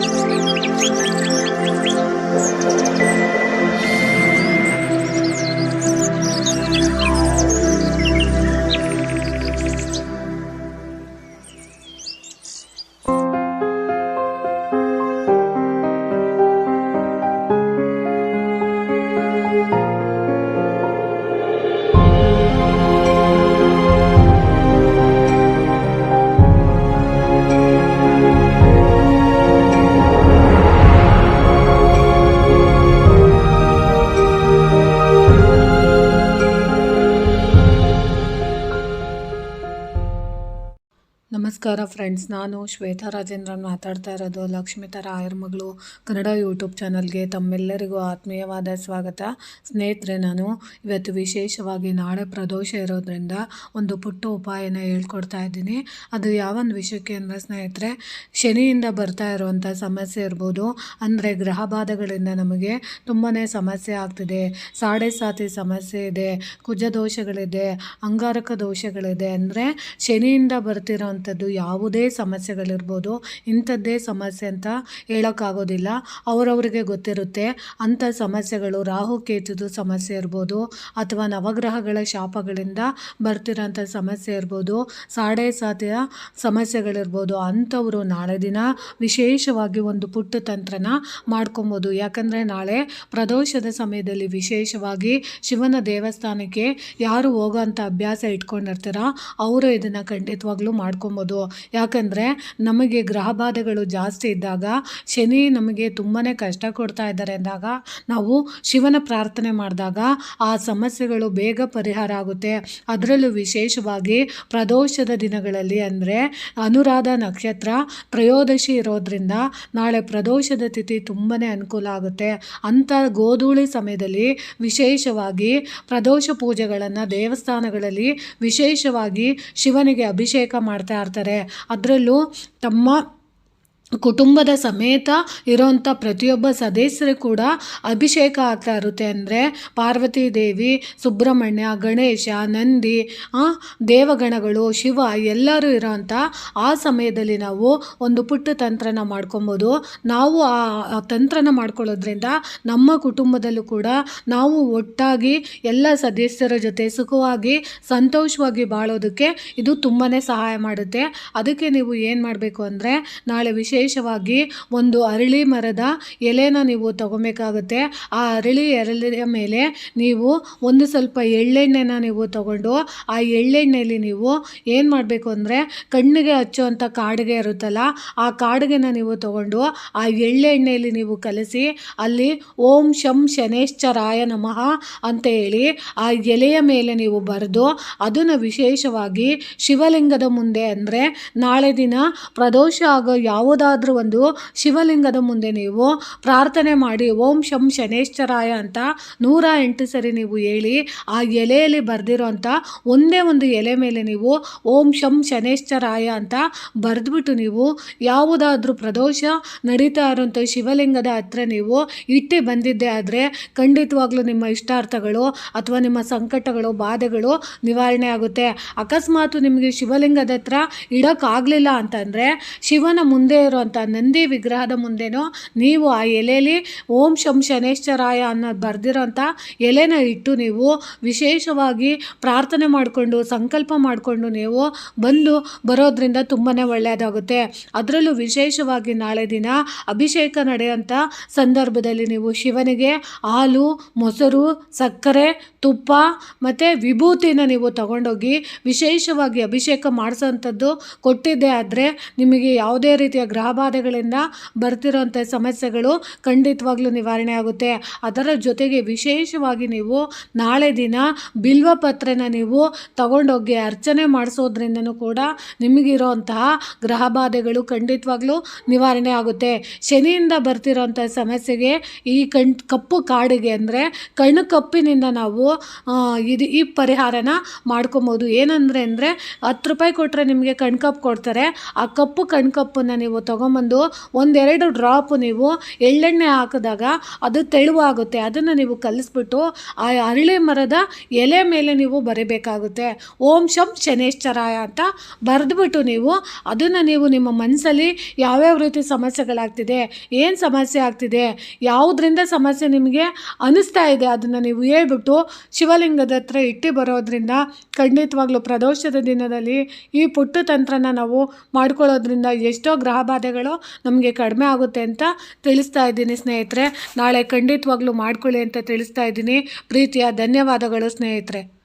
Thank you. ನಮಸ್ಕಾರ friends, ನಾನು ಶ್ವೇತಾ ರಾಜೇಂದ್ರನ್ ಮಾತಾಡ್ತಾ ಇರೋದು ಲಕ್ಷ್ಮಿತರ ಆಯರ್ ಮಗಳು ಕನ್ನಡ ಯೂಟ್ಯೂಬ್ ಚಾನಲ್ಗೆ ತಮ್ಮೆಲ್ಲರಿಗೂ ಆತ್ಮೀಯವಾದ ಸ್ವಾಗತ. ಸ್ನೇಹಿತರೆ, ನಾನು ಇವತ್ತು ವಿಶೇಷವಾಗಿ ನಾಳೆ ಪ್ರದೋಷ ಇರೋದ್ರಿಂದ ಒಂದು ಪುಟ್ಟ ಉಪಾಯನ ಹೇಳ್ಕೊಡ್ತಾ ಇದ್ದೀನಿ. ಅದು ಯಾವೊಂದು ವಿಷಯಕ್ಕೆ ಅಂದರೆ ಸ್ನೇಹಿತರೆ, ಶನಿಯಿಂದ ಬರ್ತಾ ಇರುವಂಥ ಸಮಸ್ಯೆ ಇರ್ಬೋದು. ಅಂದರೆ ಗ್ರಹ ಬಾಧೆಗಳಿಂದ ನಮಗೆ ತುಂಬಾ ಸಮಸ್ಯೆ ಆಗ್ತಿದೆ. ಸಾಡೆ ಸಾತಿ ಸಮಸ್ಯೆ ಇದೆ ಕುಜ ದೋಷಗಳಿದೆ ಅಂಗಾರಕ ದೋಷಗಳಿದೆ. ಅಂದರೆ ಶನಿಯಿಂದ ಬರ್ತಿರೋವಂಥದ್ದು ಯಾವುದೇ ಸಮಸ್ಯೆಗಳಿರ್ಬೋದು, ಇಂಥದ್ದೇ ಸಮಸ್ಯೆ ಅಂತ ಹೇಳೋಕ್ಕಾಗೋದಿಲ್ಲ. ಅವರವರಿಗೆ ಗೊತ್ತಿರುತ್ತೆ, ಅಂಥ ಸಮಸ್ಯೆಗಳು ರಾಹು ಕೇತುದು ಸಮಸ್ಯೆ ಇರ್ಬೋದು, ಅಥವಾ ನವಗ್ರಹಗಳ ಶಾಪಗಳಿಂದ ಬರ್ತಿರೋಂಥ ಸಮಸ್ಯೆ ಇರ್ಬೋದು, ಸಾಡೆ ಸಾತಿಯ ಸಮಸ್ಯೆಗಳಿರ್ಬೋದು, ಅಂಥವರು ನಾಳೆ ದಿನ ವಿಶೇಷವಾಗಿ ಒಂದು ಪುಟ್ಟ ತಂತ್ರನ ಮಾಡ್ಕೊಬೋದು. ಯಾಕಂದರೆ ನಾಳೆ ಪ್ರದೋಷದ ಸಮಯದಲ್ಲಿ ವಿಶೇಷವಾಗಿ ಶಿವನ ದೇವಸ್ಥಾನಕ್ಕೆ ಯಾರು ಹೋಗೋಂಥ ಅಭ್ಯಾಸ ಇಟ್ಕೊಂಡಿರ್ತೀರ, ಅವರು ಇದನ್ನು ಖಂಡಿತವಾಗ್ಲೂ ಮಾಡ್ಕೊಬೋದು. ಯಾಕಂದರೆ ನಮಗೆ ಗ್ರಹ ಬಾಧೆಗಳು ಜಾಸ್ತಿ ಇದ್ದಾಗ ಶನಿ ನಮಗೆ ತುಂಬಾ ಕಷ್ಟ ಕೊಡ್ತಾ ಇದ್ದಾರೆ ಅಂದಾಗ ನಾವು ಶಿವನ ಪ್ರಾರ್ಥನೆ ಮಾಡಿದಾಗ ಆ ಸಮಸ್ಯೆಗಳು ಬೇಗ ಪರಿಹಾರ ಆಗುತ್ತೆ. ಅದರಲ್ಲೂ ವಿಶೇಷವಾಗಿ ಪ್ರದೋಷದ ದಿನಗಳಲ್ಲಿ ಅಂದರೆ ಅನುರಾಧ ನಕ್ಷತ್ರ ತ್ರಯೋದಶಿ ಇರೋದ್ರಿಂದ ನಾಳೆ ಪ್ರದೋಷದ ತಿಥಿ ತುಂಬಾ ಅನುಕೂಲ ಆಗುತ್ತೆ. ಅಂಥ ಗೋಧೂಳಿ ಸಮಯದಲ್ಲಿ ವಿಶೇಷವಾಗಿ ಪ್ರದೋಷ ಪೂಜೆಗಳನ್ನು ದೇವಸ್ಥಾನಗಳಲ್ಲಿ ವಿಶೇಷವಾಗಿ ಶಿವನಿಗೆ ಅಭಿಷೇಕ ಮಾಡ್ತಾ ಇರ್ತಾರೆ ಅದರಲ್ಲೂ ತಮ್ಮ ಕುಟುಂಬದ ಸಮೇತ ಇರೋಂಥ ಪ್ರತಿಯೊಬ್ಬ ಸದಸ್ಯರು ಕೂಡ ಅಭಿಷೇಕ ಆಗ್ತಾ ಇರುತ್ತೆ ಅಂದರೆ ಪಾರ್ವತಿ ದೇವಿ, ಸುಬ್ರಹ್ಮಣ್ಯ, ಗಣೇಶ, ನಂದಿ ದೇವಗಣಗಳು, ಶಿವ ಎಲ್ಲರೂ ಇರೋಂಥ ಆ ಸಮಯದಲ್ಲಿ ನಾವು ಒಂದು ಪುಟ್ಟ ತಂತ್ರನ ಮಾಡ್ಕೊಬೋದು. ನಾವು ಆ ತಂತ್ರನ ಮಾಡ್ಕೊಳ್ಳೋದ್ರಿಂದ ನಮ್ಮ ಕುಟುಂಬದಲ್ಲೂ ಕೂಡ ನಾವು ಒಟ್ಟಾಗಿ ಎಲ್ಲ ಸದಸ್ಯರ ಜೊತೆ ಸುಖವಾಗಿ, ಸಂತೋಷವಾಗಿ ಬಾಳೋದಕ್ಕೆ ಇದು ತುಂಬಾ ಸಹಾಯ ಮಾಡುತ್ತೆ. ಅದಕ್ಕೆ ನೀವು ಏನು ಮಾಡಬೇಕು ಅಂದರೆ ನಾಳೆ ವಿಶೇಷವಾಗಿ ಒಂದು ಅರಳಿ ಮರದ ಎಲೆನ ನೀವು ತಗೊಬೇಕಾಗುತ್ತೆ. ಆ ಅರಳಿ ಎಲೆಯ ಮೇಲೆ ನೀವು ಒಂದು ಸ್ವಲ್ಪ ಎಳ್ಳೆಣ್ಣೆನ ನೀವು ತಗೊಂಡು ಆ ಎಳ್ಳೆಣ್ಣೆಯಲ್ಲಿ ನೀವು ಏನು ಮಾಡಬೇಕು ಅಂದರೆ ಕಣ್ಣಿಗೆ ಹಚ್ಚುವಂಥ ಕಾಡಿಗೆ ಇರುತ್ತಲ್ಲ, ಆ ಕಾಡಿಗೆನ ನೀವು ತಗೊಂಡು ಆ ಎಳ್ಳೆಣ್ಣೆಯಲ್ಲಿ ನೀವು ಕಲಸಿ ಅಲ್ಲಿ ಓಂ ಶಂ ಶನೇಶ್ಚರಾಯ ನಮಃ ಅಂತ ಹೇಳಿ ಆ ಎಲೆಯ ಮೇಲೆ ನೀವು ಬರೆದು ಅದನ್ನು ವಿಶೇಷವಾಗಿ ಶಿವಲಿಂಗದ ಮುಂದೆ ಅಂದರೆ ನಾಳೆ ದಿನ ಪ್ರದೋಷ ಆಗೋ ಯಾವುದಾದ್ರೂ ಒಂದು ಶಿವಲಿಂಗದ ಮುಂದೆ ನೀವು ಪ್ರಾರ್ಥನೆ ಮಾಡಿ, ಓಂ ಶಂ ಶನೇಶ್ವರಾಯ ಅಂತ ನೂರ ಎಂಟು ಸರಿ ನೀವು ಹೇಳಿ ಆ ಎಲೆಯಲ್ಲಿ ಬರೆದಿರೋಂಥ ಒಂದೇ ಒಂದು ಎಲೆ ಮೇಲೆ ನೀವು ಓಂ ಶಂ ಶನೇಶ್ವರಾಯ ಅಂತ ಬರೆದ್ಬಿಟ್ಟು ನೀವು ಯಾವುದಾದ್ರೂ ಪ್ರದೋಷ ನಡೀತಾ ಇರೋಂಥ ಶಿವಲಿಂಗದ ಹತ್ರ ನೀವು ಇಟ್ಟು ಬಂದಿದ್ದೆ ಆದರೆ ಖಂಡಿತವಾಗ್ಲೂ ನಿಮ್ಮ ಇಷ್ಟಾರ್ಥಗಳು ಅಥವಾ ನಿಮ್ಮ ಸಂಕಟಗಳು, ಬಾಧೆಗಳು ನಿವಾರಣೆ ಆಗುತ್ತೆ. ಅಕಸ್ಮಾತ್ ನಿಮಗೆ ಶಿವಲಿಂಗದ ಹತ್ರ ಇಡೋಕ್ಕಾಗಲಿಲ್ಲ ಅಂತಂದರೆ ಶಿವನ ಮುಂದೆ ಇರುವಂಥ ನಂದಿ ವಿಗ್ರಹದ ಮುಂದೆನೋ ನೀವು ಆ ಎಲೆಯಲ್ಲಿ ಓಂ ಶಂ ಶನೇಶ್ವರಾಯ ಅನ್ನೋದು ಬರೆದಿರೋಂಥ ಎಲೆನ ಇಟ್ಟು ನೀವು ವಿಶೇಷವಾಗಿ ಪ್ರಾರ್ಥನೆ ಮಾಡಿಕೊಂಡು, ಸಂಕಲ್ಪ ಮಾಡಿಕೊಂಡು ನೀವು ಬಂದು ಬರೋದ್ರಿಂದ ತುಂಬಾ ಒಳ್ಳೆಯದಾಗುತ್ತೆ ಅದರಲ್ಲೂ ವಿಶೇಷವಾಗಿ ನಾಳೆ ದಿನ ಅಭಿಷೇಕ ನಡೆಯುವಂಥ ಸಂದರ್ಭದಲ್ಲಿ ನೀವು ಶಿವನಿಗೆ ಹಾಲು, ಮೊಸರು, ಸಕ್ಕರೆ, ತುಪ್ಪ ಮತ್ತು ವಿಭೂತಿನ ನೀವು ತಗೊಂಡೋಗಿ ವಿಶೇಷವಾಗಿ ಅಭಿಷೇಕ ಮಾಡಿಸೋಂಥದ್ದು ಕೊಟ್ಟಿದ್ದೆ ಆದರೆ ನಿಮಗೆ ಯಾವುದೇ ರೀತಿಯ ಗ್ರಹ ಬಾಧೆಗಳಿಂದ ಬರ್ತಿರೋಂಥ ಸಮಸ್ಯೆಗಳು ಖಂಡಿತವಾಗ್ಲೂ ನಿವಾರಣೆ ಆಗುತ್ತೆ. ಅದರ ಜೊತೆಗೆ ವಿಶೇಷವಾಗಿ ನೀವು ನಾಳೆ ದಿನ ಬಿಲ್ವ ಪತ್ರೆನ ನೀವು ತಗೊಂಡೋಗಿ ಅರ್ಚನೆ ಮಾಡಿಸೋದ್ರಿಂದನೂ ಕೂಡ ನಿಮಗಿರೋಂತಹ ಗ್ರಹ ಬಾಧೆಗಳು ಖಂಡಿತವಾಗ್ಲೂ ನಿವಾರಣೆ ಆಗುತ್ತೆ. ಶನಿಯಿಂದ ಬರ್ತಿರೋಂಥ ಸಮಸ್ಯೆಗೆ ಈ ಕಣ್ ಕಪ್ಪು ಕಾಡಿಗೆ ಅಂದರೆ ಕಣ್ಣು ಕಪ್ಪಿನಿಂದ ನಾವು ಇದು ಈ ಪರಿಹಾರನ ಮಾಡ್ಕೊಬೋದು. ಏನಂದರೆ ಅಂದರೆ ಹತ್ತು ರೂಪಾಯಿ ಕೊಟ್ಟರೆ ನಿಮಗೆ ಕಣ್ಕಪ್ಪು ಕೊಡ್ತಾರೆ. ಆ ಕಪ್ಪು ಕಣ್ಕಪ್ಪನ್ನು ನೀವು ತಗೊಂಡು ತೊಗೊಂಬಂದು ಒಂದೆರಡು ಡ್ರಾಪ್ ನೀವು ಎಳ್ಳೆಣ್ಣೆ ಹಾಕಿದಾಗ ಅದು ತೆಳುವಾಗುತ್ತೆ. ಅದನ್ನು ನೀವು ಕಲಿಸ್ಬಿಟ್ಟು ಆ ಅರಳಿ ಮರದ ಎಲೆ ಮೇಲೆ ನೀವು ಬರೀಬೇಕಾಗುತ್ತೆ. ಓಂ ಶಂ ಶನೇಶ್ವರಾಯ ಅಂತ ಬರೆದ್ಬಿಟ್ಟು ನೀವು ಅದನ್ನು ನೀವು ನಿಮ್ಮ ಮನಸ್ಸಲ್ಲಿ ಯಾವ್ಯಾವ ರೀತಿ ಸಮಸ್ಯೆಗಳಾಗ್ತಿದೆ, ಏನು ಸಮಸ್ಯೆ ಆಗ್ತಿದೆ, ಯಾವುದರಿಂದ ಸಮಸ್ಯೆ ನಿಮಗೆ ಅನಿಸ್ತಾ ಇದೆ ಅದನ್ನು ನೀವು ಹೇಳ್ಬಿಟ್ಟು ಶಿವಲಿಂಗದ ಹತ್ರ ಇಟ್ಟು ಬರೋದ್ರಿಂದ ಖಂಡಿತವಾಗ್ಲೂ ಪ್ರದೋಷದ ದಿನದಲ್ಲಿ ಈ ಪುಟ್ಟು ತಂತ್ರನ ನಾವು ಮಾಡ್ಕೊಳ್ಳೋದ್ರಿಂದ ಎಷ್ಟೋ ಗ್ರಹ ಬಾಧೆಗಳು ನಮಗೆ ಕಡಿಮೆ ಆಗುತ್ತೆ ಅಂತ ತಿಳಿಸ್ತಾ ಇದ್ದೀನಿ ಸ್ನೇಹಿತರೆ. ನಾಳೆ ಖಂಡಿತವಾಗ್ಲೂ ಮಾಡ್ಕೊಳ್ಳಿ ಅಂತ ತಿಳಿಸ್ತಾ ಇದ್ದೀನಿ. ಪ್ರೀತಿಯ ಧನ್ಯವಾದಗಳು ಸ್ನೇಹಿತರೆ.